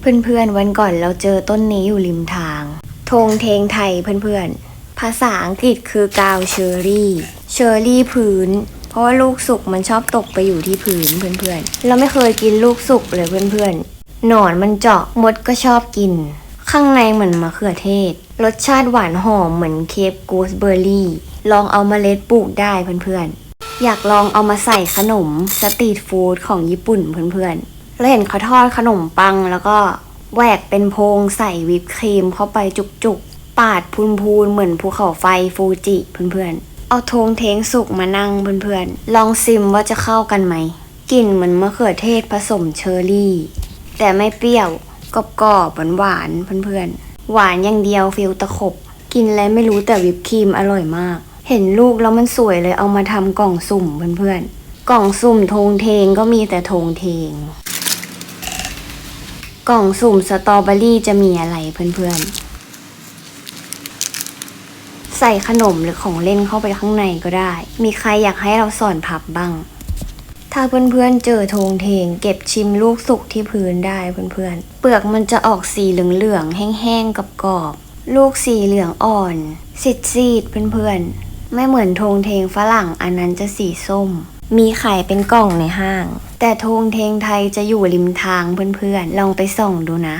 เพื่อนๆวันก่อนเราเจอต้นนี้อยู่ริมทาง ธงเทงไทยเพื่อนๆ ภาษาอังกฤษคือกาวเชอรี่ เชอรี่พื้น เพราะว่าลูกสุกมันชอบตกไปอยู่ที่พื้นเพื่อนๆ เราไม่เคยกินลูกสุกเลยเพื่อนๆ หนอนมันเจาะมดก็ชอบกิน ข้างในเหมือนมะเขือเทศ รสชาติหวานหอมเหมือนเคปกูสเบอร์รี่ ลองเอามาเมล็ดปลูกได้เพื่อนๆ อยากลองเอามาใส่ขนมสตรีทฟู้ดของญี่ปุ่นเพื่อนๆ แล้วเห็นเขาทอดขนมปัง แล้วก็แหวกเป็นโพรงใส่วิปครีมเข้าไปจุกๆ ปาดพูนๆ เหมือนภูเขาไฟฟูจิเพื่อนๆ เอาทงเทงสุกมานั่งเพื่อนๆ ลองซิมว่าจะเข้ากันไหมกลิ่นเหมือนมะเขือเทศผสมเชอร์รี่ แต่ไม่เปรี้ยวกรอบๆหวานๆเพื่อนๆ หวานอย่างเดียวฟิลตะขบ กินแล้วไม่รู้แต่วิปครีมอร่อยมาก เห็นลูกแล้วมันสวยเลยเอามาทำกล่องสุ่มเพื่อนๆ กล่องสุ่มทงเทงก็มีแต่ทงเทง กล่องสุ่มสตรอเบอรี่จะมีอะไรเพื่อนๆ ใส่ขนมหรือของเล่นเข้าไปข้างในก็ได้ มีใครอยากให้เราสอนพับบ้าง ถ้าเพื่อนๆเจอโทงเทง เก็บชิมลูกสุกที่พื้นได้เพื่อนๆ เปลือกมันจะออกสีเหลืองๆแห้งๆกับกรอบๆลูกสีเหลืองอ่อนซีดๆเพื่อนๆ ไม่เหมือนโทงเทงฝรั่งอันนั้นจะสีส้ม มีขายเป็นกล่องในห้าง แต่ธงเทงไทยจะอยู่ริมทางเพื่อนๆ ลองไปส่องดูนะ